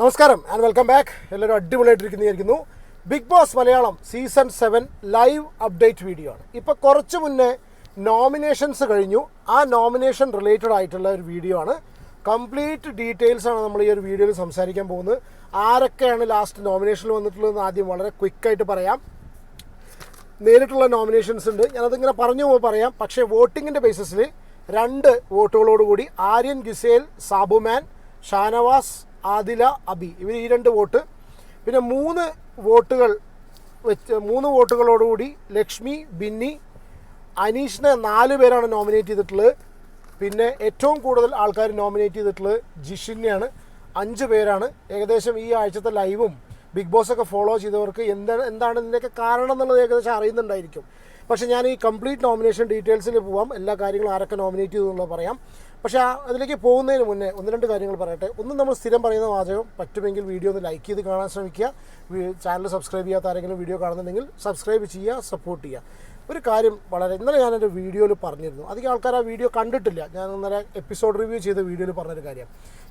നമസ്കാരം and welcome back എല്ലാവരും അടിപൊളിയായിട്ടിരിക്കുന്നതായിരിക്കുന്നു. Bigg Boss Malayalam season seven live update video ആണ്. ഇപ്പോൾ കുറച്ച് മുന്നേ നോമിനേഷൻസ് കഴിഞ്ഞു. ആ നോമിനേഷൻ റിലേറ്റഡ് ആയിട്ടുള്ള ഒരു വീഡിയോ ആണ്. കംപ്ലീറ്റ് ഡീറ്റെയിൽസ് ആണ് നമ്മൾ ഈ ഒരു വീഡിയോയിൽ സംസാരിക്കാൻ പോകുന്നത്. ആരൊക്കെയാണ് ലാസ്റ്റ് നോമിനേഷനിൽ വന്നിട്ടുള്ളതെന്ന് ആദ്യം വളരെ ക്വിക്കായിട്ട് പറയാം. നേരിട്ടുള്ള നോമിനേഷൻസ് ഉണ്ട്. ഞാനതിങ്ങനെ പറഞ്ഞു പോകുമ്പോൾ പറയാം. പക്ഷേ വോട്ടിങ്ങിന്റെ ബേസിസിൽ രണ്ട് വോട്ടുകളോടുകൂടി ആര്യൻ ഗിസേൽ സാബുമാൻ ഷാനവാസ് ആദില അബി. ഇവർ ഈ രണ്ട് വോട്ട്. പിന്നെ മൂന്ന് വോട്ടുകൾ വെച്ച് മൂന്ന് വോട്ടുകളോടുകൂടി ലക്ഷ്മി ബിന്നി അനീഷിനെ നാല് പേരാണ് നോമിനേറ്റ് ചെയ്തിട്ടുള്ളത്. പിന്നെ ഏറ്റവും കൂടുതൽ ആൾക്കാർ നോമിനേറ്റ് ചെയ്തിട്ടുള്ളത് ജിഷിനെയാണ്. അഞ്ച് പേരാണ്. ഏകദേശം ഈ ആഴ്ചത്തെ ലൈവും ബിഗ് ബോസ് ഒക്കെ ഫോളോ ചെയ്തവർക്ക് എന്താണ് എന്താണ് ഇതിന്റെയൊക്കെ കാരണം എന്നുള്ളത് ഏകദേശം അറിയുന്നുണ്ടായിരിക്കും. പക്ഷേ ഞാൻ ഈ കംപ്ലീറ്റ് നോമിനേഷൻ ഡീറ്റെയിൽസിൽ പോവാം. എല്ലാ കാര്യങ്ങളും ആരൊക്കെ നോമിനേറ്റ് ചെയ്തു എന്നുള്ളത് പറയാം. പക്ഷേ അതിലേക്ക് പോകുന്നതിന് മുന്നേ ഒന്ന് രണ്ട് കാര്യങ്ങൾ പറയട്ടെ. ഒന്ന് നമ്മൾ സ്ഥിരം പറയുന്ന വാചകം പറ്റുമെങ്കിൽ വീഡിയോ ഒന്ന് ലൈക്ക് ചെയ്ത് കാണാൻ ശ്രമിക്കുക. ചാനൽ സബ്സ്ക്രൈബ് ചെയ്യാത്ത ആരെങ്കിലും വീഡിയോ കാണുന്നുണ്ടെങ്കിൽ സബ്സ്ക്രൈബ് ചെയ്യുക സപ്പോർട്ട് ചെയ്യുക. ഒരു കാര്യം വളരെ ഇന്നലെ ഞാൻ എന്റെ വീഡിയോയിൽ പറഞ്ഞിരുന്നു. അധികം ആൾക്കാർ ആ വീഡിയോ കണ്ടിട്ടില്ല. ഞാൻ ഇന്നലെ എപ്പിസോഡ് റിവ്യൂ ചെയ്ത വീഡിയോയിൽ പറഞ്ഞൊരു കാര്യം.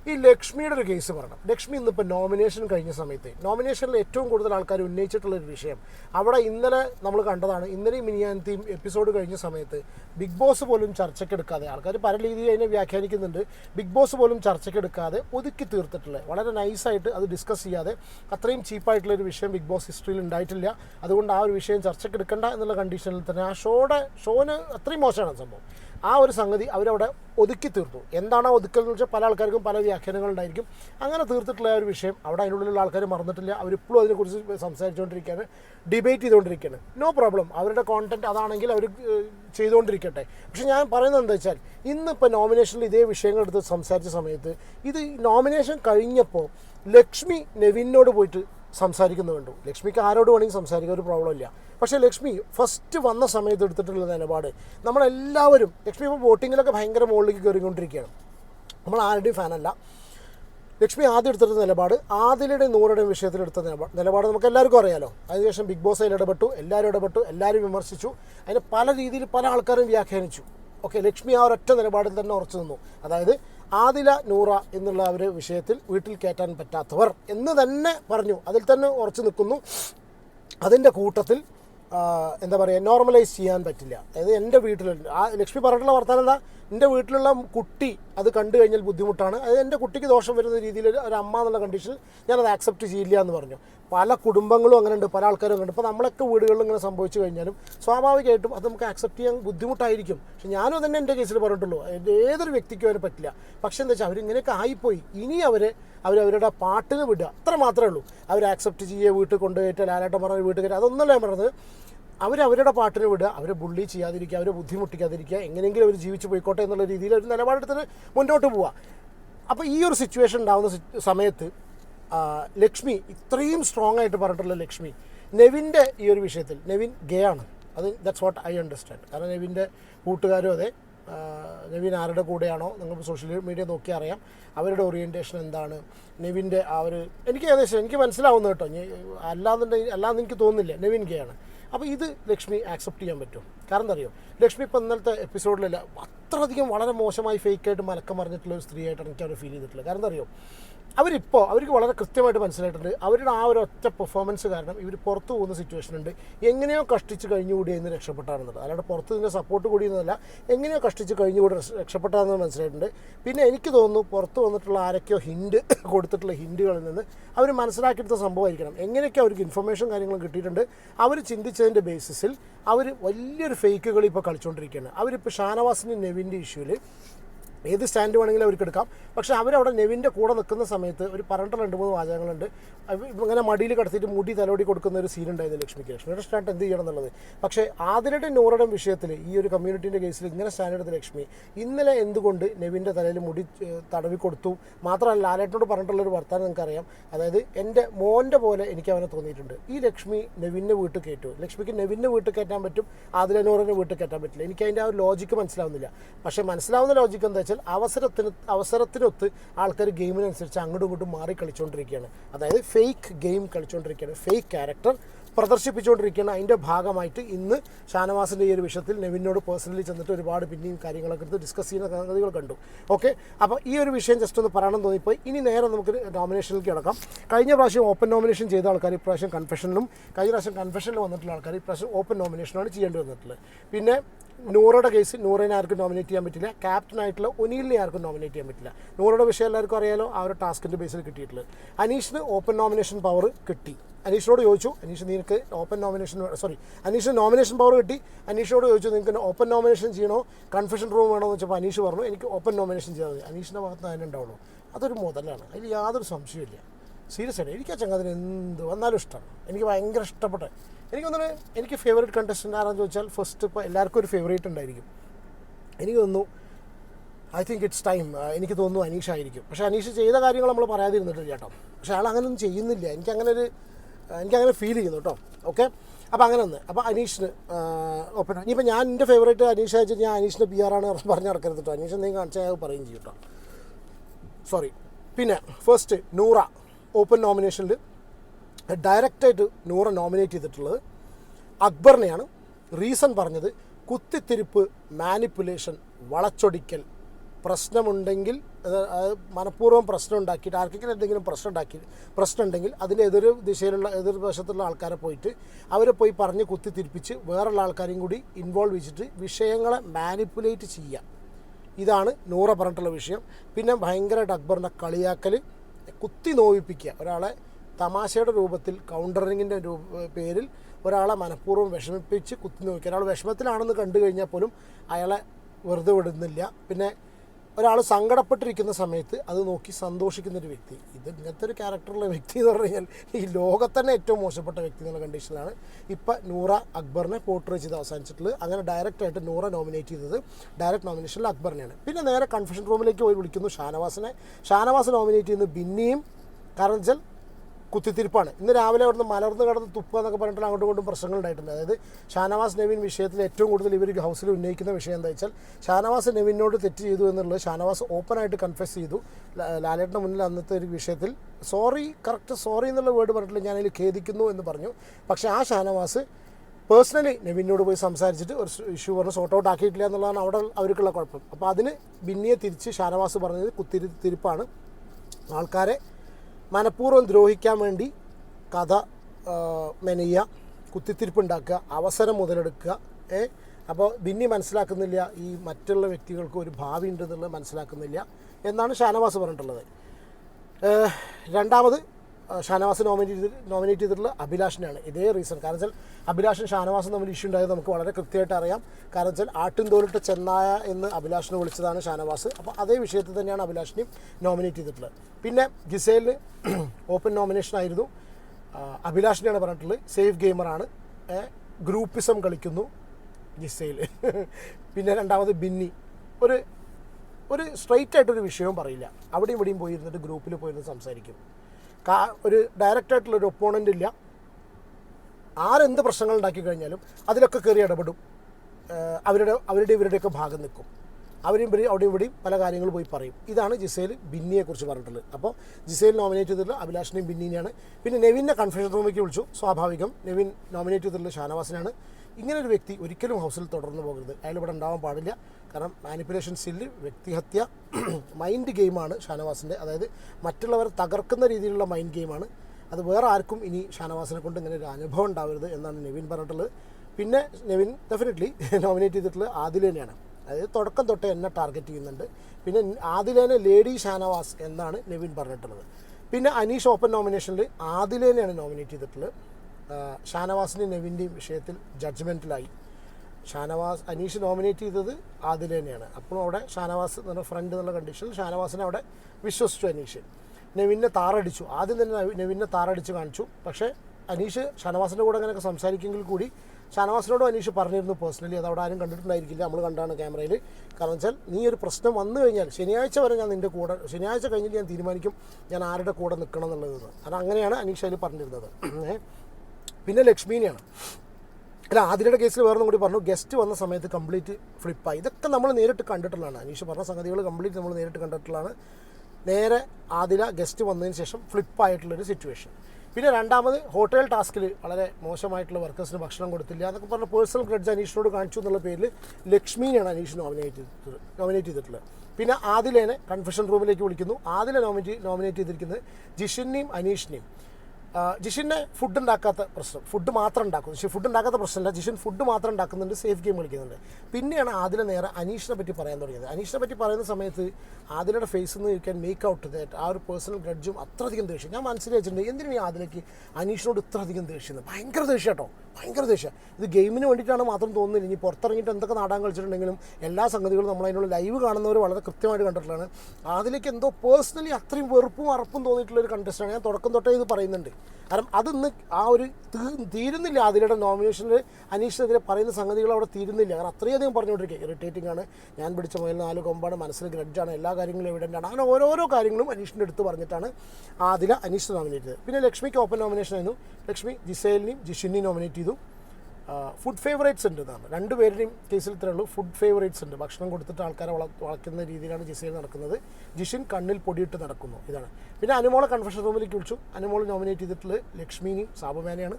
ഈ ലക്ഷ്മിയുടെ ഒരു കേസ് പറയണം. ലക്ഷ്മി ഇന്നിപ്പോൾ നോമിനേഷൻ കഴിഞ്ഞ സമയത്ത്. നോമിനേഷനിൽ ഏറ്റവും കൂടുതൽ ആൾക്കാർ ഉന്നയിച്ചിട്ടുള്ള ഒരു വിഷയം. അവിടെ ഇന്നലെ നമ്മൾ കണ്ടതാണ് ഇന്നലെയും മിനിയാനത്തെയും എപ്പിസോഡ് കഴിഞ്ഞ സമയത്ത് ബിഗ് ബോസ് പോലും ചർച്ചയ്ക്കെടുക്കാതെ ആൾക്കാർ പല രീതിയിൽ അതിനെ വ്യാഖ്യാനിക്കുന്നുണ്ട്. ബിഗ് ബോസ് പോലും ചർച്ചയ്ക്കെടുക്കാതെ ഒതുക്കി തീർത്തിട്ടുള്ളത് വളരെ നൈസായിട്ട് അത് ഡിസ്കസ് ചെയ്യാതെ അത്രയും ചീപ്പായിട്ടുള്ള ഒരു വിഷയം ബിഗ് ബോസ് ഹിസ്റ്ററിയിൽ ഉണ്ടായിട്ടില്ല. അതുകൊണ്ട് ആ ഒരു വിഷയം ചർച്ചയ്ക്കെടുക്കണ്ട എന്നുള്ള കണ്ടീഷനിൽ തന്നെ ആ ഷോയുടെ ഷോന് അത്രയും മോശമാണ് സംഭവം. ആ ഒരു സംഗതി അവരവിടെ ഒതുക്കി തീർത്തു. എന്താണ് ഒതുക്കൽ എന്ന് വെച്ചാൽ പല ആൾക്കാർക്കും പല വ്യാഖ്യാനങ്ങളുണ്ടായിരിക്കും അങ്ങനെ തീർത്തിട്ടുള്ള ഒരു വിഷയം അവിടെ അതിനുള്ളിലുള്ള ആൾക്കാർ മറന്നിട്ടില്ല. അവരിപ്പോഴും അതിനെക്കുറിച്ച് സംസാരിച്ചുകൊണ്ടിരിക്കുകയാണ് ഡിബേറ്റ് ചെയ്തുകൊണ്ടിരിക്കുകയാണ്. നോ പ്രോബ്ലം അവരുടെ കോണ്ടന്റ് അതാണെങ്കിൽ അവർ ചെയ്തുകൊണ്ടിരിക്കട്ടെ. പക്ഷെ ഞാൻ പറയുന്നത് എന്താ വെച്ചാൽ ഇന്നിപ്പോൾ നോമിനേഷനിൽ ഇതേ വിഷയങ്ങൾ എടുത്ത് സംസാരിച്ച സമയത്ത് ഇത് നോമിനേഷൻ കഴിഞ്ഞപ്പോൾ ലക്ഷ്മി നെവിനോട് പോയിട്ട് സംസാരിക്കുന്നത് കണ്ടു. ലക്ഷ്മിക്ക് ആരോട് വേണമെങ്കിൽ സംസാരിക്കാൻ ഒരു പ്രോബ്ലം ഇല്ല. പക്ഷേ ലക്ഷ്മി ഫസ്റ്റ് വന്ന സമയത്ത് എടുത്തിട്ടുള്ള നിലപാട് നമ്മളെല്ലാവരും ലക്ഷ്മി ഇപ്പോൾ വോട്ടിങ്ങിലൊക്കെ ഭയങ്കര മുകളിലേക്ക് കയറിക്കൊണ്ടിരിക്കുകയാണ് നമ്മൾ ആരുടെയും ഫാനല്ല ലക്ഷ്മി ആദ്യം എടുത്തിട്ട നിലപാട് ആദിലയുടെ നൂറുടെയും വിഷയത്തിൽ എടുത്ത നിലപാട് നിലപാട് നമുക്ക് എല്ലാവർക്കും അറിയാലോ. അതിനുശേഷം ബിഗ് ബോസ് അതിൽ ഇടപെട്ടു എല്ലാവരും ഇടപെട്ടു എല്ലാവരും വിമർശിച്ചു. അതിന് പല രീതിയിൽ പല ആൾക്കാരും വ്യാഖ്യാനിച്ചു. ഓക്കെ ലക്ഷ്മി ആ ഒരൊറ്റ നിലപാടിൽ തന്നെ ഉറച്ചു നിന്നു. അതായത് ആദില നൂറ എന്നുള്ള ഒരു വിഷയത്തിൽ വീട്ടിൽ കയറ്റാൻ പറ്റാത്തവർ എന്ന് തന്നെ പറഞ്ഞു. അതിൽ തന്നെ ഉറച്ചു നിൽക്കുന്നു. അതിന്റെ കൂട്ടത്തിൽ എന്താ പറയുക നോർമലൈസ് ചെയ്യാൻ പറ്റില്ല. അതായത് എന്റെ വീട്ടിലുണ്ട് ആ ലക്ഷ്മി പറഞ്ഞിട്ടുള്ള വർത്തമാനം എന്താ? എന്റെ വീട്ടിലുള്ള കുട്ടി അത് കണ്ടു കഴിഞ്ഞാൽ ബുദ്ധിമുട്ടാണ്. അത് എന്റെ കുട്ടിക്ക് ദോഷം വരുന്ന രീതിയിൽ ഒരു അമ്മ എന്നുള്ള കണ്ടീഷനിൽ ഞാനത് ആക്സെപ്റ്റ് ചെയ്യില്ല എന്ന് പറഞ്ഞു. പല കുടുംബങ്ങളും അങ്ങനെ ഉണ്ട് പല ആൾക്കാരും അങ്ങനെ ഉണ്ട് ഇപ്പോൾ നമ്മളൊക്കെ വീടുകളിൽ ഇങ്ങനെ സംഭവിച്ചു കഴിഞ്ഞാലും സ്വാഭാവികമായിട്ടും അത് നമുക്ക് ആക്സെപ്റ്റ് ചെയ്യാൻ ബുദ്ധിമുട്ടായിരിക്കും. പക്ഷെ ഞാനും തന്നെ എന്റെ കേസിൽ പറഞ്ഞിട്ടുള്ളൂ. ഏതൊരു വ്യക്തിക്കും അവരെ പറ്റില്ല. പക്ഷെ എന്താ വെച്ചാൽ അവരിങ്ങനെയൊക്കെ ആയിപ്പോയി. ഇനി അവർ അവരുടെ പാട്ടിന് വിടുക. അത്ര മാത്രമേ ഉള്ളൂ. അവർ ആക്സെപ്റ്റ് ചെയ്യുക വീട്ടിൽ കൊണ്ടുപോയിട്ട് ലാലാട്ടം പറഞ്ഞ വീട്ടിൽ കയറി അതൊന്നല്ല ഞാൻ പറഞ്ഞത്. അവർ അവരുടെ പാട്ടിന് വിടുക. അവരെ ബുള്ളി ചെയ്യാതിരിക്കുക. അവരെ ബുദ്ധിമുട്ടിക്കാതിരിക്കുക. എങ്ങനെയെങ്കിലും അവർ ജീവിച്ച് പോയിക്കോട്ടെ എന്നുള്ള രീതിയിൽ ഒരു നിലപാടെടുത്തിട്ട് മുന്നോട്ട് പോവുക. അപ്പോൾ ഈ ഒരു സിറ്റുവേഷൻ ഉണ്ടാകുന്ന സമയത്ത് ലക്ഷ്മി ഇത്രയും സ്ട്രോങ് ആയിട്ട് പറഞ്ഞിട്ടുള്ള ലക്ഷ്മി നെവിന്റെ ഈ ഒരു വിഷയത്തിൽ നെവിൻ ഗേ ആണ്. അത് ദാറ്റ്സ് വാട്ട് ഐ അണ്ടർസ്റ്റാൻഡ് കാരണം നെവിന്റെ കൂട്ടുകാരും അതെ. നെവിൻ ആരുടെ കൂടെയാണോ നിങ്ങൾ സോഷ്യൽ മീഡിയ നോക്കി അറിയാം. അവരുടെ ഓറിയന്റേഷൻ എന്താണ്? നെവിന്റെ ആ ഒരു എനിക്ക് ഏകദേശം എനിക്ക് മനസ്സിലാവുന്ന കേട്ടോ. അല്ലാതെ അല്ലാന്ന് എനിക്ക് തോന്നുന്നില്ല. നെവിൻ ഗേ ആണ്. അപ്പോൾ ഇത് ലക്ഷ്മി ആക്സെപ്റ്റ് ചെയ്യാൻ പറ്റും. കാരണം അറിയോ? ലക്ഷ്മി ഇപ്പം ഇന്നലത്തെ എപ്പിസോഡിലല്ല അത്രയധികം വളരെ മോശമായി ഫേക്കായിട്ട് മലക്കം പറഞ്ഞിട്ടുള്ള ഒരു സ്ത്രീയായിട്ടാണ് എനിക്ക് അവർ ഫീൽ ചെയ്തിട്ടുള്ളത്. കാരണം അറിയോ? അവരിപ്പോൾ അവർക്ക് വളരെ കൃത്യമായിട്ട് മനസ്സിലായിട്ടുണ്ട്. അവരുടെ ആ ഒരു ഒറ്റ പെർഫോമൻസ് കാരണം ഇവർ പുറത്തു പോകുന്ന സിറ്റുവേഷൻ ഉണ്ട്. എങ്ങനെയോ കഷ്ടിച്ച് കഴിഞ്ഞുകൂടി എന്ന് രക്ഷപ്പെട്ടാണെന്നുള്ളത് അല്ലാണ്ട് പുറത്ത് നിന്ന് സപ്പോർട്ട് കൂടിയെന്നല്ല എങ്ങനെയോ കഷ്ടിച്ച് കഴിഞ്ഞുകൂടി രക്ഷപ്പെട്ടാന്ന് മനസ്സിലായിട്ടുണ്ട്. പിന്നെ എനിക്ക് തോന്നുന്നു പുറത്ത് വന്നിട്ടുള്ള ആരൊക്കെയോ ഹിൻഡ് കൊടുത്തിട്ടുള്ള ഹിൻഡുകളിൽ നിന്ന് അവർ മനസ്സിലാക്കിയെടുത്ത സംഭവമായിരിക്കണം. എങ്ങനെയൊക്കെ അവർക്ക് ഇൻഫർമേഷൻ കാര്യങ്ങളും കിട്ടിയിട്ടുണ്ട്. അവർ ചിന്തിച്ചതിന്റെ ബേസിസിൽ അവർ വലിയൊരു ഫേക്കുകൾ ഇപ്പോൾ കളിച്ചുകൊണ്ടിരിക്കുകയാണ് അവരിപ്പോൾ ഷാനവാസിന്റെ നെവിന്റെ ഇഷ്യൂവിൽ ഏത് സ്റ്റാൻഡ് വേണമെങ്കിലും അവർക്ക് എടുക്കാം. പക്ഷേ അവരവിടെ നെവിന്റെ കൂടെ നിൽക്കുന്ന സമയത്ത് ഒരു പറഞ്ഞ രണ്ട് മൂന്ന് വാചകങ്ങളുണ്ട്. ഇങ്ങനെ മടിയിൽ കടത്തിയിട്ട് മുടി തലോടി കൊടുക്കുന്ന ഒരു സീൻ ഉണ്ടായിരുന്നു ലക്ഷ്മിക്ക്. ലക്ഷ്മിയുടെ സ്റ്റാൻഡ് എന്ത് ചെയ്യണം എന്നുള്ളത്. പക്ഷേ ആതിരയുടെ നൂറടം വിഷയത്തിൽ ഈ ഒരു കമ്മ്യൂണിറ്റീന്റെ കേസിൽ ഇങ്ങനെ സ്റ്റാൻഡ് എടുത്ത ലക്ഷ്മി ഇന്നലെ എന്തുകൊണ്ട് നെവിന്റെ തലയിൽ മുടി തടവി കൊടുത്തു? മാത്രമല്ല ലാലേട്ടനോട് പറഞ്ഞിട്ടുള്ളൊരു വർത്താനം നിങ്ങൾക്കറിയാം. അതായത് എന്റെ മോന്റെ പോലെ എനിക്ക് അവനെ തോന്നിയിട്ടുണ്ട്. ഈ ലക്ഷ്മി നെവിന്റെ വീട്ടിൽ കയറ്റു. ലക്ഷ്മിക്ക് നെവിന്റെ വീട്ടിൽ കയറ്റാൻ പറ്റും ആതിരനൂറിന്റെ വീട്ടിൽ കയറ്റാൻ പറ്റില്ല. എനിക്ക് അതിന്റെ ആ ഒരു ലോജിക്ക് മനസ്സിലാവുന്നില്ല. പക്ഷേ മനസ്സിലാവുന്ന ലോജിക്ക് എന്താ വെച്ചാൽ അവസരത്തിന് അവസരത്തിനൊത്ത് ആൾക്കാർ ഗെയിമിനനുസരിച്ച് അങ്ങോട്ടും ഇങ്ങോട്ടും മാറി കളിച്ചുകൊണ്ടിരിക്കുകയാണ് അതായത് ഫേക്ക് ഗെയിം കളിച്ചുകൊണ്ടിരിക്കുകയാണ് ഫേക്ക് ക്യാരക്ടർ പ്രദർശിപ്പിച്ചുകൊണ്ടിരിക്കുകയാണ് അതിന്റെ ഭാഗമായിട്ട് ഇന്ന് ഷാനവാസിന്റെ ഈ ഒരു വിഷയത്തിൽ നെവിനോട് പേഴ്സണലി ചെന്നിട്ട് ഒരുപാട് പിന്നെയും കാര്യങ്ങളൊക്കെ എടുത്ത് ഡിസ്കസ് ചെയ്യുന്ന സംഗതികൾ കണ്ടു. ഓക്കെ അപ്പോൾ ഈ ഒരു വിഷയം ജസ്റ്റ് ഒന്ന് പറയണം തോന്നിപ്പോയി. ഇനി നേരെ നമുക്ക് നോമിനേഷനിലേക്ക് കിടക്കാം. കഴിഞ്ഞ പ്രാവശ്യം ഓപ്പൺ നോമിനേഷൻ ചെയ്ത ആൾക്കാർ ഇപ്രാവശ്യം കൺഫെഷനിലും കഴിഞ്ഞ പ്രാവശ്യം കൺഫെഷനിൽ വന്നിട്ടുള്ള ആൾക്കാർ ഇപ്രാവശ്യം ഓപ്പൺ നോമിനേഷനാണ് ചെയ്യേണ്ടി വന്നിട്ടുള്ളത്. പിന്നെ നൂറയുടെ കേസിൽ നൂറിനെ ആർക്കും നോമിനേറ്റ് ചെയ്യാൻ പറ്റില്ല. ക്യാപ്റ്റനായിട്ടുള്ള ഒനീലിനെ ആർക്കും നോമിനേറ്റ് ചെയ്യാൻ പറ്റില്ല. നൂറയുടെ വിഷയം എല്ലാവർക്കും അറിയാലോ ആ ഒരു ടാസ്കിന്റെ ബേസിൽ കിട്ടിയിട്ടുള്ളത്. അനീഷിന് ഓപ്പൺ നോമിനേഷൻ പവർ കിട്ടി. അനീഷിനോട് ചോദിച്ചു അനീഷ് നിനക്ക് ഓപ്പൺ നോമിനേഷൻ സോറി അനീഷിന് നോമിനേഷൻ പവർ കിട്ടി. അനീഷിനോട് ചോദിച്ചു നിങ്ങൾക്ക് ഓപ്പൺ നോമിനേഷൻ ചെയ്യണോ? കൺഫെഷൻ റൂം വേണോ എന്ന് വെച്ചപ്പോൾ അനീഷ് പറഞ്ഞു എനിക്ക് ഓപ്പൺ നോമിനേഷൻ ചെയ്താൽ മതി. അനീഷിന്റെ ഭാഗത്ത് തന്നെ ഉണ്ടാവുള്ളൂ. അതൊരു മുതലാണ്. അതിൽ യാതൊരു സംശയമില്ല സീരിയസ് ആയിട്ട്. എനിക്ക് ആ ചങ്ങാതിന് എന്ത് വന്നാലും ഇഷ്ടമാണ്. എനിക്ക് ഭയങ്കര ഇഷ്ടപ്പെട്ട എനിക്ക് തോന്നുന്നു എനിക്ക് ഫേവറേറ്റ് കണ്ടസ്റ്റന്റ് ആരാന്ന് ചോദിച്ചാൽ ഫസ്റ്റ് ഇപ്പോൾ എല്ലാവർക്കും ഒരു ഫേവറേറ്റ് ഉണ്ടായിരിക്കും. എനിക്ക് തോന്നുന്നു ഐ തിങ്ക് ഇറ്റ്സ് ടൈം എനിക്ക് തോന്നുന്നു അനീഷ് ആയിരിക്കും. പക്ഷേ അനീഷ് ചെയ്ത കാര്യങ്ങൾ നമ്മൾ പറയാതിരുന്നിട്ടില്ല കേട്ടോ. പക്ഷേ അയാൾ അങ്ങനെയൊന്നും ചെയ്യുന്നില്ല. എനിക്കങ്ങനെ ഒരു എനിക്കങ്ങനെ ഫീൽ ചെയ്യുന്നു കേട്ടോ. ഓക്കെ അപ്പോൾ അങ്ങനെ ഒന്ന്. അപ്പോൾ അനീഷിന് ഓപ്പൺ ഇനിയിപ്പോൾ ഞാൻ എന്റെ ഫേവറേറ്റ് അനീഷ് ആയിട്ട് ഞാൻ അനീഷിന്റെ പി ആറാണ് പറഞ്ഞ് നടക്കരുത് കേട്ടോ. അനീഷ് എന്തെങ്കിലും കാണിച്ചാൽ അയാൾ പറയും ചെയ്യും കേട്ടോ. സോറി പിന്നെ ഫസ്റ്റ് നൂറ ഓപ്പൺ നോമിനേഷനിൽ ഡയറക്റ്റായിട്ട് നൂറ നോമിനേറ്റ് ചെയ്തിട്ടുള്ളത്. അക്ബറിനെയാണ്. റീസൺ പറഞ്ഞത് കുത്തിത്തിരിപ്പ് മാനിപ്പുലേഷൻ വളച്ചൊടിക്കൽ. പ്രശ്നമുണ്ടെങ്കിൽ മനഃപൂർവം പ്രശ്നം ഉണ്ടാക്കിയിട്ട് ആർക്കെങ്കിലും എന്തെങ്കിലും പ്രശ്നം ഉണ്ടാക്കി പ്രശ്നം ഉണ്ടെങ്കിൽ അതിന്റെ എതിർ ദിശയിലുള്ള എതിർ വശത്തുള്ള ആൾക്കാരെ പോയിട്ട് അവരെ പോയി പറഞ്ഞ് കുത്തിത്തിരിപ്പിച്ച് വേറുള്ള ആൾക്കാരെയും കൂടി ഇൻവോൾവ് ചെയ്തിട്ട് വിഷയങ്ങളെ മാനിപ്പുലേറ്റ് ചെയ്യുക ഇതാണ് നൂറ പറഞ്ഞിട്ടുള്ള വിഷയം. പിന്നെ ഭയങ്കരമായിട്ട് അക്ബറിന്റെ കളിയാക്കൽ കുത്തി നോവിപ്പിക്കുക. ഒരാളെ തമാശയുടെ രൂപത്തിൽ കൗണ്ടറിങ്ങിന്റെ പേരിൽ ഒരാളെ മനഃപൂർവം വിഷമിപ്പിച്ച് കുത്തി നോക്കി. ഒരാൾ വിഷമത്തിലാണെന്ന് കണ്ടു കഴിഞ്ഞാൽ പോലും അയാളെ വെറുതെ വിടുന്നില്ല. പിന്നെ ഒരാൾ സങ്കടപ്പെട്ടിരിക്കുന്ന സമയത്ത് അത് നോക്കി സന്തോഷിക്കുന്ന ഒരു വ്യക്തി. ഇത് ഇങ്ങനത്തെ ഒരു ക്യാരക്ടറുള്ള വ്യക്തി എന്ന് പറഞ്ഞു കഴിഞ്ഞാൽ ഈ ലോകത്ത് തന്നെ ഏറ്റവും മോശപ്പെട്ട വ്യക്തി എന്നുള്ള കണ്ടീഷനിലാണ് ഇപ്പം നൂറ അക്ബറിനെ പോർട്രേ ചെയ്ത് അവസാനിച്ചിട്ടുള്ളത്. അങ്ങനെ ഡയറക്റ്റായിട്ട് നൂറ നോമിനേറ്റ് ചെയ്തത് ഡയറക്റ്റ് നോമിനേഷനിൽ അക്ബറിനെയാണ്. പിന്നെ നേരെ കൺഫെഷൻ റൂമിലേക്ക് പോയി വിളിക്കുന്നു ഷാനവാസിനെ. ഷാനവാസ് നോമിനേറ്റ് ചെയ്യുന്നത് ബിന്നിയും കാരണം വെച്ചാൽ കുത്തിത്തിരിപ്പാണ്. ഇന്ന് രാവിലെ അവിടുന്ന് മലർന്ന് കിടന്ന് തുപ്പുക എന്നൊക്കെ പറഞ്ഞിട്ട് അങ്ങോട്ടും ഇങ്ങോട്ടും പ്രശ്നങ്ങൾ ഉണ്ടായിട്ടുണ്ട് അതായത് ഷാനവാസ് നവീൻ വിഷയത്തിൽ ഏറ്റവും കൂടുതൽ ഇവർ ഹൗസിൽ ഉന്നയിക്കുന്ന വിഷയം എന്താ വെച്ചാൽ ഷാനവാസ് നവീനോട് തെറ്റ് ചെയ്തു എന്നുള്ളത് ഷാനവാസ് ഓപ്പണായിട്ട് കൺഫെസ് ചെയ്തു. ലാലേട്ടന്റെ മുന്നിൽ അന്നത്തെ ഒരു വിഷയത്തിൽ സോറി കറക്റ്റ് സോറി എന്നുള്ള വേർഡ് പറഞ്ഞിട്ടില്ല. ഞാനതിൽ ഖേദിക്കുന്നു എന്ന് പറഞ്ഞു. പക്ഷേ ആ ഷാനവാസ് പേഴ്സണലി നവീനോട് പോയി സംസാരിച്ചിട്ട് ഒരു ഇഷ്യൂ പറഞ്ഞ് സോർട്ട് ഔട്ട് ആക്കിയിട്ടില്ല എന്നുള്ളതാണ് അവിടെ അവർക്കുള്ള കുഴപ്പം. അപ്പോൾ അതിന് ബിന്നിയെ തിരിച്ച് ഷാനവാസ് പറഞ്ഞത് കുത്തിരി തിരിപ്പാണ്. ആൾക്കാരെ മനഃപൂർവം ദ്രോഹിക്കാൻ വേണ്ടി കഥ മെനയുക കുത്തിത്തിരിപ്പുണ്ടാക്കുക അവസരം മുതലെടുക്കുക ഏ? അപ്പോൾ ബിന്നി മനസ്സിലാക്കുന്നില്ല ഈ മറ്റുള്ള വ്യക്തികൾക്ക് ഒരു ഭാവി ഉണ്ടെന്നുള്ളത് മനസ്സിലാക്കുന്നില്ല എന്നാണ് ഷാനവാസ് പറഞ്ഞിട്ടുള്ളത്. രണ്ടാമത് ഷാനവാസ് നോമിനേറ്റ് ചെയ്ത് നോമിനേറ്റ് ചെയ്തിട്ടുള്ള അഭിലാഷിനെയാണ്. ഇതേ റീസൺ കാരണം വെച്ചാൽ അഭിലാഷും ഷാനവാസും തമ്മിൽ ഇഷ്യൂ ഉണ്ടായത് നമുക്ക് വളരെ കൃത്യമായിട്ട് അറിയാം. കാരണം വെച്ചാൽ ആട്ടിൻ തോലിട്ട് ചെന്നായ എന്ന് അഭിലാഷിനെ വിളിച്ചതാണ് ഷാനവാസ്. അപ്പോൾ അതേ വിഷയത്തിൽ തന്നെയാണ് അഭിലാഷിനെയും നോമിനേറ്റ് ചെയ്തിട്ടുള്ളത്. പിന്നെ ഗിസേലിന് ഓപ്പൺ നോമിനേഷൻ ആയിരുന്നു. അഭിലാഷിനെയാണ് പറഞ്ഞിട്ടുള്ളത്. സേഫ് ഗെയിമറാണ് ഗ്രൂപ്പിസം കളിക്കുന്നു ഗിസയിൽ പിന്നെ രണ്ടാമത് ബിന്നി. ഒരു ഒരു സ്ട്രൈറ്റ് ആയിട്ടൊരു വിഷയവും പറയില്ല. അവിടെയും ഇവിടെയും പോയിരുന്നിട്ട് ഗ്രൂപ്പിൽ പോയിരുന്ന് സംസാരിക്കും. ഒരു ഡയറക്റ്റ് ആയിട്ടുള്ള ഒരു ഒപ്പോണന്റ് ഇല്ല. ആരെന്ത് പ്രശ്നങ്ങൾ ഉണ്ടാക്കി കഴിഞ്ഞാലും അതിലൊക്കെ കയറി ഇടപെടും. അവരുടെ അവരുടെ ഇവരുടെയൊക്കെ ഭാഗം നിൽക്കും. അവരും ഇവർ അവിടെ ഇവിടെയും പല കാര്യങ്ങൾ പോയി പറയും. ഇതാണ് ജിസേൽ ബിന്നിയെക്കുറിച്ച് പറഞ്ഞിട്ടുള്ളത്. അപ്പോൾ ജിസേൽ നോമിനേറ്റ് ചെയ്തിട്ടുള്ള അഭിലാഷിനെയും ബിന്നിനെയാണ്. പിന്നെ നെവിനെ കൺഫ്യൂഷൻ റൂമിലേക്ക് വിളിച്ചു. സ്വാഭാവികം നെവിൻ നോമിനേറ്റ് ചെയ്തിട്ടുള്ള ഷാനവാസിനാണ്. ഇങ്ങനെ ഒരു വ്യക്തി ഒരിക്കലും ഹൗസിൽ തുടർന്ന് പോകരുത്. അയാൾ ഇവിടെ ഉണ്ടാവാൻ പാടില്ല. കാരണം മാനിപ്പുലേഷൻ സ്റ്റില്ല് വ്യക്തിഹത്യ മൈൻഡ് ഗെയിമാണ് ഷാനവാസിന്റെ. അതായത് മറ്റുള്ളവരെ തകർക്കുന്ന രീതിയിലുള്ള മൈൻഡ് ഗെയിമാണ് അത് വേറെ ആർക്കും ഇനി ഷാനവാസിനെ കൊണ്ട് ഇങ്ങനെ ഒരു അനുഭവം ഉണ്ടാവരുത് എന്നാണ് നെവിൻ പറഞ്ഞിട്ടുള്ളത്. പിന്നെ നെവിൻ ഡെഫിനറ്റ്ലി നോമിനേറ്റ് ചെയ്തിട്ടുള്ളത് തന്നെയാണ് അതായത് തുടക്കം തൊട്ടേ എന്നെ ടാർഗറ്റ് ചെയ്യുന്നുണ്ട്. പിന്നെ ആദിലേനെ ലേഡി ഷാനവാസ് എന്നാണ് നെവിൻ പറഞ്ഞിട്ടുള്ളത്. പിന്നെ അനീഷ് ഓപ്പൺ നോമിനേഷനിൽ ആദിലേനെയാണ് നോമിനേറ്റ് ചെയ്തിട്ടുള്ളത്. ഷാനവാസിന്റെയും നെവിന്റെയും വിഷയത്തിൽ ജഡ്ജ്മെന്റിലായി ഷാനവാസ് അനീഷ് നോമിനേറ്റ് ചെയ്തത് തന്നെയാണ്. അപ്പോഴും അവിടെ ഷാനവാസ് എന്ന് ഫ്രണ്ട് എന്നുള്ള കണ്ടീഷനിൽ ഷാനവാസിനെ അവിടെ വിശ്വസിച്ചു അനീഷ്. നെവിനെ താറടിച്ചു. ആദ്യം തന്നെ നവീനെ താറടിച്ച് കാണിച്ചു. പക്ഷേ അനീഷ് ഷാനവാസിന്റെ കൂടെ അങ്ങനെയൊക്കെ സംസാരിക്കുമെങ്കിൽ കൂടി ഷാനവാസിനോടും അനീഷ് പറഞ്ഞിരുന്നു പേഴ്സണലി അത് അവിടെ ആരും കണ്ടിട്ടുണ്ടായിരിക്കില്ല. നമ്മൾ കണ്ടാണ് ക്യാമറയിൽ. കാരണം വെച്ചാൽ നീ ഒരു പ്രശ്നം വന്നു കഴിഞ്ഞാൽ ശനിയാഴ്ച വരെ ഞാൻ നിന്റെ കൂടെ ശനിയാഴ്ച കഴിഞ്ഞിട്ട് ഞാൻ തീരുമാനിക്കും ഞാൻ ആരുടെ കൂടെ നിൽക്കണം എന്നുള്ളത്. അത് അങ്ങനെയാണ് അനീഷ് അതിൽ പറഞ്ഞിരുന്നത്. പിന്നെ ലക്ഷ്മീനെയാണ്. അല്ല ആതിരയുടെ കേസിൽ വേറെ കൂടി പറഞ്ഞു. ഗസ്റ്റ് വന്ന സമയത്ത് കംപ്ലീറ്റ് ഫ്ലിപ്പായി ഇതൊക്കെ നമ്മൾ നേരിട്ട് കണ്ടിട്ടുള്ളതാണ്. അനീഷ് പറഞ്ഞ സംഗതികൾ കംപ്ലീറ്റ് നമ്മൾ നേരിട്ട് കണ്ടിട്ടുള്ളതാണ്. നേരെ ആതിര ഗസ്റ്റ് വന്നതിന് ശേഷം ഫ്ലിപ്പായിട്ടുള്ളൊരു സിറ്റുവേഷൻ പിന്നെ രണ്ടാമത് ഹോട്ടൽ ടാസ്കിൽ വളരെ മോശമായിട്ടുള്ള വർക്കേഴ്സിന് ഭക്ഷണം കൊടുത്തില്ല എന്നൊക്കെ പറഞ്ഞ പേഴ്സണൽ ഗ്രഡ്ജ് അനീഷിനോട് കാണിച്ചു എന്നുള്ള പേരിൽ ലക്ഷ്മീനെയാണ് അനീഷ് നോമിനേറ്റ് ചെയ്തിട്ടുള്ളത് നോമിനേറ്റ് ചെയ്തിട്ടുള്ളത്. പിന്നെ ആദിലേനെ കൺഫെഷൻ റൂമിലേക്ക് വിളിക്കുന്നു. ആദിലെ നോമിനേറ്റ് നോമിനേറ്റ് ചെയ്തിരിക്കുന്നത് ജിഷിനെയും അനീഷിനെയും ജിഷിനെ ഫുഡ് ഉണ്ടാക്കാത്ത പ്രശ്നം. ഫുഡ് മാത്രം ഉണ്ടാക്കുന്നു. പക്ഷേ ഫുഡ് ഉണ്ടാക്കാത്ത പ്രശ്നമല്ല. ജിഷിൻ ഫുഡ് മാത്രം ഉണ്ടാക്കുന്നുണ്ട് സേഫ് ഗെയിം കളിക്കുന്നുണ്ട്. പിന്നെയാണ് ആദില നേരെ അനീഷിനെ പറ്റി പറയാൻ തുടങ്ങിയത്. അനീഷിനെ പറ്റി പറയുന്ന സമയത്ത് ആദിലയുടെ ഫേസ് നിന്ന് you can make out that ആ ഒരു പേഴ്സണൽ ഗ്രഡ്ജും അത്രയധികം ദേഷ്യം. ഞാൻ മനസ്സിൽ എന്തിനാണ് ഈ ആദിലേക്ക് അനീഷിനോട് ഇത്രയധികം ദേഷ്യം ഭയങ്കര ദേഷ്യം കേട്ടോ ഭയങ്കര ദേഷ്യം. ഇത് ഗെയിമിന് വേണ്ടിയിട്ടാണ് മാത്രം തോന്നുന്നില്ല ഇനി പുറത്തിറങ്ങിയിട്ട് എന്തൊക്കെ നാടകം കളിച്ചിട്ടുണ്ടെങ്കിലും എല്ലാ സംഗതികളും നമ്മൾ അതിനുള്ള ലൈവ് കാണുന്നവർ വളരെ കൃത്യമായിട്ട് കണ്ടിട്ടുള്ളതാണ്. അതിലേക്ക് എന്തോ പേഴ്സണലി അത്രയും വെറുപ്പും അറപ്പും തോന്നിയിട്ടുള്ള ഒരു കണ്ടസ്റ്റാണ് ഞാൻ തുടക്കം തൊട്ടേ ഇത് പറയുന്നുണ്ട്. കാരണം അതിന്ന് ആ ഒരു തീരുന്നില്ല അതിലൂടെ നോമിനേഷനിൽ അനീഷിനെതിരെ പറയുന്ന സംഗതികൾ അവിടെ തീരുന്നില്ല. കാരണം അത്രയധികം പറഞ്ഞുകൊണ്ടിരിക്കുക. ഇറിറ്റേറ്റിംഗ് ആണ്. ഞാൻ പിടിച്ച മുതൽ നാല് കൊമ്പാണ്. മനസ്സിൽ ഗ്രഡ്ജാണ് എല്ലാ കാര്യങ്ങളും എവിഡന്റ് ആണ്. അങ്ങനെ ഓരോരോ കാര്യങ്ങളും അനീഷിന്റെ അടുത്ത് പറഞ്ഞിട്ടാണ് ആദില അനീഷ് നോമിനേറ്റ് ചെയ്തത്. പിന്നെ ലക്ഷ്മിക്ക് ഓപ്പൺ നോമിനേഷൻ ആയിരുന്നു. ലക്ഷ്മി ജിസേലിനെയും ജിഷിനെയും നോമിനേറ്റ് ചെയ്തു. ഫുഡ് ഫേവറേറ്റ്സ് ഉണ്ട് എന്നാണ് രണ്ടുപേരുടെയും കേസിൽ ഇത്രേ ഉള്ളൂ. ഫുഡ് ഫേവറേറ്റ്സ് ഉണ്ട്. ഭക്ഷണം കൊടുത്തിട്ട് ആൾക്കാരെ വള വളയ്ക്കുന്ന രീതിയിലാണ് ജിസയിൽ നടക്കുന്നത്. ജിഷിൻ കണ്ണിൽ പൊടിയിട്ട് നടക്കുന്നു. ഇതാണ്. പിന്നെ അനുമോളെ കൺഫെഷൻ റൂമിലേക്ക് വിളിച്ചു. അനുമോൾ നോമിനേറ്റ് ചെയ്തിട്ടുള്ളത് ലക്ഷ്മിനെയും സാബുമേനെയാണ്.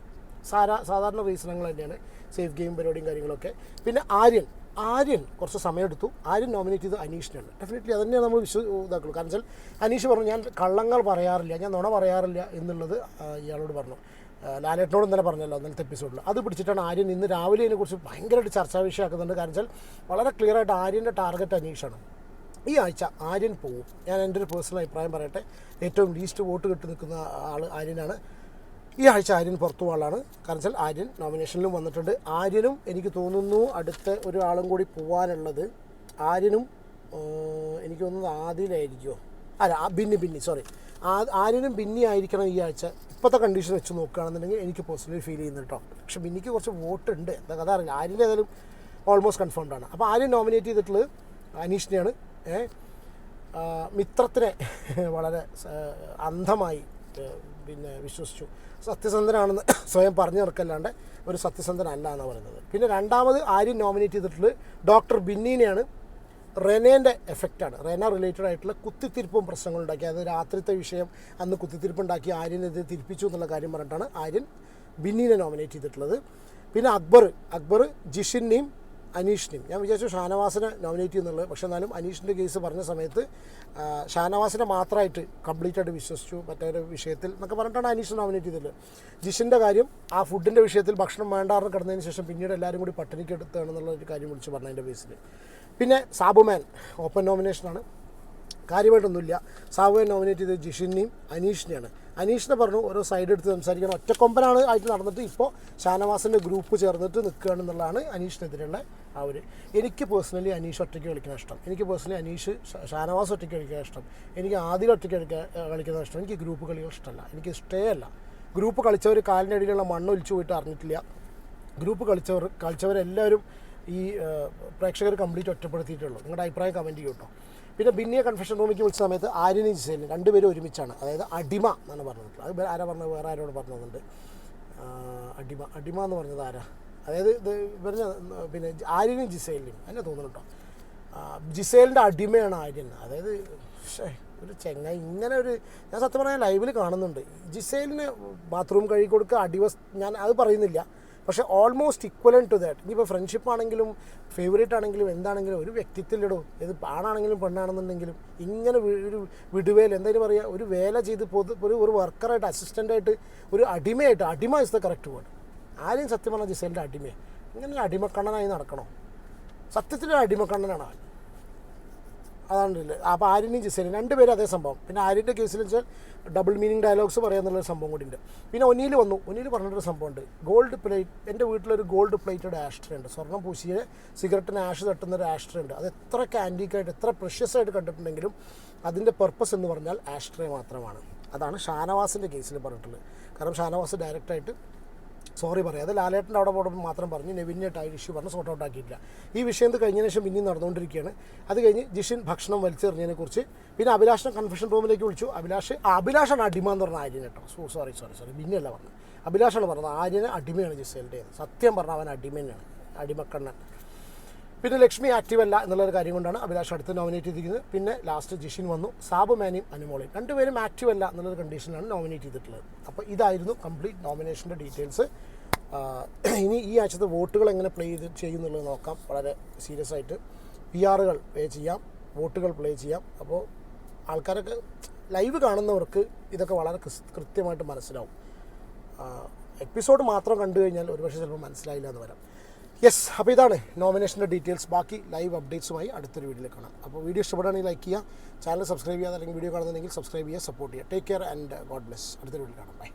സാരാ സാധാരണ റീസണങ്ങൾ തന്നെയാണ്. സേഫ് ഗെയിം പരിപാടിയും കാര്യങ്ങളൊക്കെ. പിന്നെ ആര്യൻ. ആര്യൻ കുറച്ച് സമയമെടുത്തു. ആര്യൻ നോമിനേറ്റ് ചെയ്ത് അനീഷിനാണ് ഡെഫിനറ്റ്ലി അത് തന്നെയാണ് നമ്മൾ വിശ്വ ഇതാക്കുള്ളൂ. കാരണം വെച്ചാൽ അനീഷ് പറഞ്ഞു ഞാൻ കള്ളങ്ങൾ പറയാറില്ല. ഞാൻ നുണ പറയാറില്ല എന്നുള്ളത് ഇയാളോട് പറഞ്ഞു. ലാലേട്ടനോട് തന്നെ പറഞ്ഞല്ലോ ഇന്നലത്തെ എപ്പിസോഡിൽ അത് പിടിച്ചിട്ടാണ് ആര്യൻ ഇന്ന് രാവിലെ അതിനെക്കുറിച്ച് ഭയങ്കരമായിട്ട് ചർച്ചാ വിഷയമാക്കുന്നുണ്ട്. കാരണം വെച്ചാൽ വളരെ ക്ലിയർ ആയിട്ട് ആര്യന്റെ ടാർഗറ്റ് അനീഷാണ്. ഈ ആഴ്ച ആര്യൻ പോവും. ഞാൻ എന്റെ ഒരു പേഴ്സണൽ അഭിപ്രായം പറയട്ടെ. ഏറ്റവും ലീസ്റ്റ് വോട്ട് കിട്ടി നിൽക്കുന്ന ആൾ ആര്യനാണ്. ഈ ആഴ്ച ആര്യൻ പുറത്തു പോകാനാണ് കാരണം വെച്ചാൽ ആര്യൻ നോമിനേഷനിലും വന്നിട്ടുണ്ട്. ആര്യനും എനിക്ക് തോന്നുന്നു അടുത്ത ഒരാളും കൂടി പോകാനുള്ളത് ആര്യനും എനിക്ക് തോന്നുന്നത് ആദിലായിരിക്കുമോ അല്ല ബിന്നി ബിന്നി സോറി ആര്യനും ബിന്നി ആയിരിക്കണം ഈ ആഴ്ച. ഇപ്പോഴത്തെ കണ്ടീഷൻ വെച്ച് നോക്കുകയാണെന്നുണ്ടെങ്കിൽ എനിക്ക് പേഴ്സണലി ഫീൽ ചെയ്യുന്നു കേട്ടോ പക്ഷെ മിനിക്ക് കുറച്ച് വോട്ട് ഉണ്ട്. എന്താ കഥ അറിയില്ല. ആര്യന്റെ ഏതായാലും ഓൾമോസ്റ്റ് കൺഫേംഡ് ആണ്. അപ്പോൾ ആര്യൻ നോമിനേറ്റ് ചെയ്തിട്ടുള്ളത് അനീഷിനെയാണ്. മിത്രത്തിനെ വളരെ അന്ധമായി പിന്നെ വിശ്വസിച്ചു. സത്യസന്ധനാണെന്ന് സ്വയം പറഞ്ഞു നടക്കല്ലാണ്ട് ഒരു സത്യസന്ധനല്ല എന്നാണ് പറയുന്നത്. പിന്നെ രണ്ടാമത് ആര്യൻ നോമിനേറ്റ് ചെയ്തിട്ടുള്ളത് ഡോക്ടർ ബിന്നീനെയാണ്. റെനേന്റെ എഫക്റ്റാണ്. റെന റിലേറ്റഡ് ആയിട്ടുള്ള കുത്തിത്തിരിപ്പും പ്രശ്നങ്ങൾ ഉണ്ടാക്കി. അത് രാത്രിത്തെ വിഷയം അന്ന് കുത്തിത്തിരിപ്പുണ്ടാക്കി ആര്യനെതിരെ തിരിപ്പിച്ചു എന്നുള്ള കാര്യം പറഞ്ഞിട്ടാണ് ആര്യൻ ബിന്നിനെ നോമിനേറ്റ് ചെയ്തിട്ടുള്ളത്. പിന്നെ അക്ബർ അക്ബർ ജിഷിനെയും അനീഷിനെയും ഞാൻ വിചാരിച്ചു ഷാനവാസിനെ നോമിനേറ്റ് ചെയ്യുന്നുള്ളത് പക്ഷെ എന്നാലും അനീഷിന്റെ കേസ് പറഞ്ഞ സമയത്ത് ഷാനവാസിനെ മാത്രമായിട്ട് കംപ്ലീറ്റ് ആയിട്ട് വിശ്വസിച്ചു. മറ്റൊരു വിഷയത്തിൽ എന്നൊക്കെ പറഞ്ഞിട്ടാണ് അനീഷ് നോമിനേറ്റ് ചെയ്തിട്ടുള്ളത്. ജിഷിന്റെ കാര്യം ആ ഫുഡിന്റെ വിഷയത്തിൽ ഭക്ഷണം വേണ്ടാറിന് കിടന്നതിന് ശേഷം പിന്നീട് എല്ലാവരും കൂടി പട്ടിണിക്ക് എടുത്താണെന്നുള്ള ഒരു കാര്യം വിളിച്ച് പറഞ്ഞതിന്റെ ബേസിൽ പിന്നെ സാബുമാൻ ഓപ്പൺ നോമിനേഷനാണ് കാര്യമായിട്ടൊന്നുമില്ല. സാബുമാൻ നോമിനേറ്റ് ചെയ്തത് ജിഷിനെയും അനീഷിനെയാണ് അനീഷിനെ പറഞ്ഞു ഓരോ സൈഡ് എടുത്ത് സംസാരിക്കണം. ഒറ്റക്കൊമ്പനാണ് ആയിട്ട് നടന്നിട്ട് ഇപ്പോൾ ഷാനവാസിന്റെ ഗ്രൂപ്പ് ചേർന്നിട്ട് നിൽക്കുകയാണെന്നുള്ളതാണ് അനീഷിനെതിരെയുള്ള ആ ഒരു എനിക്ക് പേഴ്സണലി അനീഷ് ഒറ്റയ്ക്ക് കളിക്കാൻ ഇഷ്ടം. എനിക്ക് പേഴ്സണലി അനീഷ് ഷാനവാസ് ഒറ്റയ്ക്ക് കളിക്കാൻ ഇഷ്ടം. എനിക്ക് ആദ്യം ഒറ്റയ്ക്ക് കളിക്കാൻ കളിക്കുന്ന ഇഷ്ടം. എനിക്ക് ഗ്രൂപ്പ് കളികൾ ഇഷ്ടമല്ല. എനിക്ക് ഇഷ്ടേ അല്ല ഗ്രൂപ്പ് കളിച്ചവർ കാലിന്റെ അടിയിലുള്ള മണ്ണ് പോയിട്ട് അറിഞ്ഞിട്ടില്ല. ഗ്രൂപ്പ് കളിച്ചവർ കളിച്ചവരെല്ലാവരും ഈ പ്രേക്ഷകർ കംപ്ലീറ്റ് ഒറ്റപ്പെടുത്തിയിട്ടുള്ളൂ. നിങ്ങളുടെ അഭിപ്രായം കമന്റ് ചെയ്യും കേട്ടോ പിന്നെ ബിന്നിയെ കൺഫെഷൻ റൂമിലേക്ക് വിളിച്ച സമയത്ത് ആര്യനും ജിസേലും രണ്ടുപേരും ഒരുമിച്ചാണ്. അതായത് അടിമ എന്നാണ് പറഞ്ഞിട്ടുള്ളത് അത് ആരാ പറഞ്ഞത്? വേറെ ആരോട് പറഞ്ഞതുണ്ട് അടിമ അടിമ എന്ന് പറഞ്ഞത് ആരാ? അതായത് ഇത് പറഞ്ഞ പിന്നെ ആര്യനും ജിസേലിനും എന്നെ തോന്നുന്നു കേട്ടോ ജിസേലിന്റെ അടിമയാണ് ആര്യൻ. അതായത് ഒരു ചെങ്ങ ഇങ്ങനെ ഒരു ഞാൻ സത്യം പറഞ്ഞാൽ ലൈവിൽ കാണുന്നുണ്ട്. ജിസേലിന് ബാത്റൂം കഴുകി കൊടുക്കുക അടിവസ് ഞാൻ അത് പറയുന്നില്ല. പക്ഷേ ഓൾമോസ്റ്റ് ഇക്വലൻ ടു ദാറ്റ് ഇനിയിപ്പോൾ ഫ്രണ്ട്ഷിപ്പ് ആണെങ്കിലും ഫേവറേറ്റ് ആണെങ്കിലും എന്താണെങ്കിലും ഒരു വ്യക്തിത്വത്തിലിടോ ഇത് ആണാണെങ്കിലും പെണ്ണാണെന്നുണ്ടെങ്കിലും ഇങ്ങനെ ഒരു വിടുവേൽ എന്തായാലും പറയുക ഒരു വേല ചെയ്ത് പൊതു ഒരു വർക്കറായിട്ട് അസിസ്റ്റന്റായിട്ട് ഒരു അടിമയായിട്ട് അടിമ ഇസ് ദ കറക്റ്റ് വേർഡ് ആരെയും സത്യം പറഞ്ഞാൽ ജിസേലിന്റെ അടിമയെ. ഇങ്ങനെ അടിമക്കണ്ണനായി നടക്കണോ? സത്യത്തിലൊരു അടിമക്കണ്ണനാണ് അവൻ അതാണ് അപ്പോൾ ആര്യനും ജിസേനും രണ്ടുപേരും അതേ സംഭവം. പിന്നെ ആര്യന്റെ കേസിൽ വെച്ചാൽ ഡബിൾ മീനിങ് ഡയലോഗ്സ് പറയാന്നുള്ള സംഭവം കൂടി ഉണ്ട് പിന്നെ ഒന്നിയിൽ വന്നു. ഒന്നിയിൽ പറഞ്ഞിട്ടൊരു സംഭവമുണ്ട്. ഗോൾഡ് പ്ലേറ്റ് എന്റെ വീട്ടിലൊരു ഗോൾഡ് പ്ലേറ്റഡ് ആഷ്ട്രേ ഉണ്ട്. സ്വർണം പൂശിയ സിഗരറ്റിന് ആഷ് തട്ടുന്ന ഒരു ആഷ്ട്രേ ഉണ്ട്. അത് എത്ര ആന്റീക്കായിട്ട് എത്ര പ്രഷ്യസ് ആയിട്ട് കണ്ടിട്ടുണ്ടെങ്കിലും അതിന്റെ പർപ്പസ് എന്ന് പറഞ്ഞാൽ ആഷ്ട്രേ മാത്രമാണ്. അതാണ് ഷാനവാസിന്റെ കേസിൽ പറഞ്ഞിട്ടുള്ളത്. കാരണം ഷാനവാസ് ഡയറക്റ്റായിട്ട് സോറി പറയാം. അത് ലാലേട്ടന്റെ അവിടെ പോയപ്പോൾ മാത്രം പറഞ്ഞു. നെവിനായിട്ട് ആ ഇഷ്യൂ പറഞ്ഞ് സോർട്ട് ഔട്ട് ആക്കിയിട്ടില്ല. ഈ വിഷയം ഇത് കഴിഞ്ഞതിന് ശേഷം പിന്നെയും നടന്നുകൊണ്ടിരിക്കുകയാണ്. അത് കഴിഞ്ഞ് ജിഷിൻ ഭക്ഷണം വലിച്ചെറിഞ്ഞതിനെക്കുറിച്ച് പിന്നെ അഭിലാഷിനെ കൺഫെഷൻ റൂമിലേക്ക് വിളിച്ചു. അഭിലാഷ് അഭിലാഷാണ് അടിമ എന്ന് പറഞ്ഞ ആര്യൻ കേട്ടോ. സോ സോറി സോറി സോറി പിന്നെയല്ല പറഞ്ഞത്. അഭിലാഷാണ് പറഞ്ഞത്. ആര്യന് അടിമയാണ് ജിസേലിന്റെ സത്യം പറഞ്ഞാൽ അവൻ അടിമയാണ് അടിമക്കണ്ണൻ. പിന്നെ ലക്ഷ്മി ആക്റ്റീവ് അല്ല എന്നുള്ളൊരു കാര്യം കൊണ്ടാണ് അഭിലാഷ് അടുത്ത് നോമിനേറ്റ് ചെയ്തിരിക്കുന്നത്. പിന്നെ ലാസ്റ്റ് ജിഷിൻ വന്നു. സാബു മാനിയും അനുമോളയും രണ്ടുപേരും ആക്റ്റീവ് അല്ല എന്നുള്ളൊരു കണ്ടീഷനാണ് നോമിനേറ്റ് ചെയ്തിട്ടുള്ളത്. അപ്പോൾ ഇതായിരുന്നു കംപ്ലീറ്റ് നോമിനേഷന്റെ ഡീറ്റെയിൽസ് ഇനി ഈ ആഴ്ചത്തെ വോട്ടുകൾ എങ്ങനെ പ്ലേ ചെയ്ത് ചെയ്യുന്നുള്ളത് നോക്കാം. വളരെ സീരിയസ് ആയിട്ട് പി ആറുകൾ പ്ലേ ചെയ്യാം. വോട്ടുകൾ പ്ലേ ചെയ്യാം. അപ്പോൾ ആൾക്കാരൊക്കെ ലൈവ് കാണുന്നവർക്ക് ഇതൊക്കെ വളരെ കൃത്യമായിട്ട് മനസ്സിലാവും. എപ്പിസോഡ് മാത്രം കണ്ടു കഴിഞ്ഞാൽ ഒരുപക്ഷെ ചിലപ്പോൾ മനസ്സിലായില്ല എന്ന് വരാം. യെസ് അപ്പോൾ ഇതാണ് നോമിനേഷന്റെ ഡീറ്റെയിൽസ് ബാക്കി ലൈവ് അപ്ഡേറ്റ്സുമായി അടുത്തൊരു വീഡിയോയിൽ കാണാം. അപ്പോൾ വീഡിയോ ഇഷ്ടപ്പെടുകയാണെങ്കിൽ ലൈക്ക് ചെയ്യുക. ചാനൽ സബ്സ്ക്രൈബ് ചെയ്യാതെ അല്ലെങ്കിൽ വീഡിയോ കാണുന്നുണ്ടെങ്കിൽ സബ്സ്ക്രൈബ് ചെയ്യുക സപ്പോർട്ട് ചെയ്യുക. Take care and God bless അടുത്തൊരു വീഡിയോ കാണാം. ബൈ